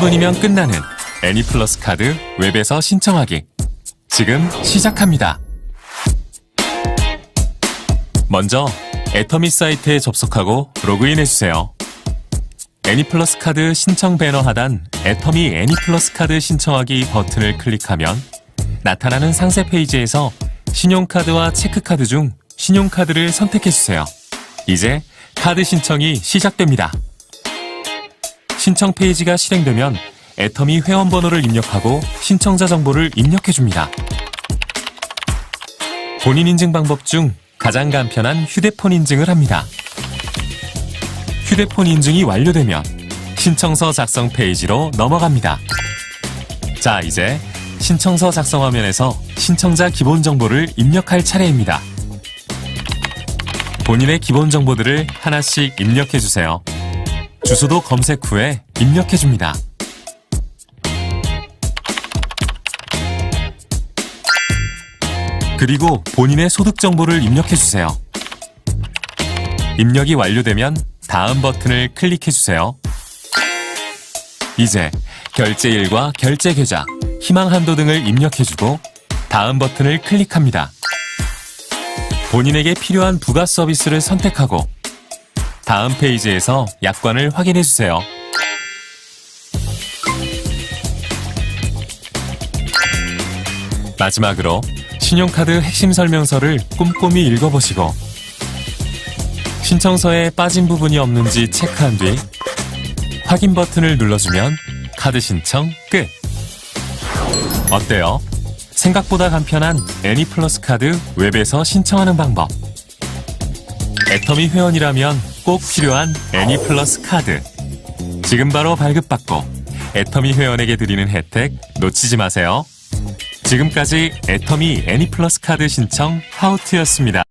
3분이면 끝나는 애니플러스 카드 웹에서 신청하기. 지금 시작합니다. 먼저 애터미 사이트에 접속하고 로그인해주세요. 애니플러스 카드 신청 배너 하단 애터미 애니플러스 카드 신청하기 버튼을 클릭하면 나타나는 상세 페이지에서 신용카드와 체크카드 중 신용카드를 선택해주세요. 이제 카드 신청이 시작됩니다. 신청 페이지가 실행되면 애터미 회원 번호를 입력하고 신청자 정보를 입력해줍니다. 본인 인증 방법 중 가장 간편한 휴대폰 인증을 합니다. 휴대폰 인증이 완료되면 신청서 작성 페이지로 넘어갑니다. 자, 이제 신청서 작성 화면에서 신청자 기본 정보를 입력할 차례입니다. 본인의 기본 정보들을 하나씩 입력해 주세요. 주소도 검색 후에 입력해 줍니다. 그리고 본인의 소득 정보를 입력해 주세요. 입력이 완료되면 다음 버튼을 클릭해 주세요. 이제 결제일과 결제 계좌, 희망 한도 등을 입력해 주고 다음 버튼을 클릭합니다. 본인에게 필요한 부가 서비스를 선택하고 다음 페이지에서 약관을 확인해 주세요. 마지막으로 신용카드 핵심 설명서를 꼼꼼히 읽어보시고 신청서에 빠진 부분이 없는지 체크한 뒤 확인 버튼을 눌러주면 카드 신청 끝! 어때요? 생각보다 간편한 애니플러스 카드 웹에서 신청하는 방법. 애터미 회원이라면 꼭 필요한 애니플러스 카드. 지금 바로 발급받고 애터미 회원에게 드리는 혜택 놓치지 마세요. 지금까지 애터미 애니플러스 카드 신청 하우트였습니다.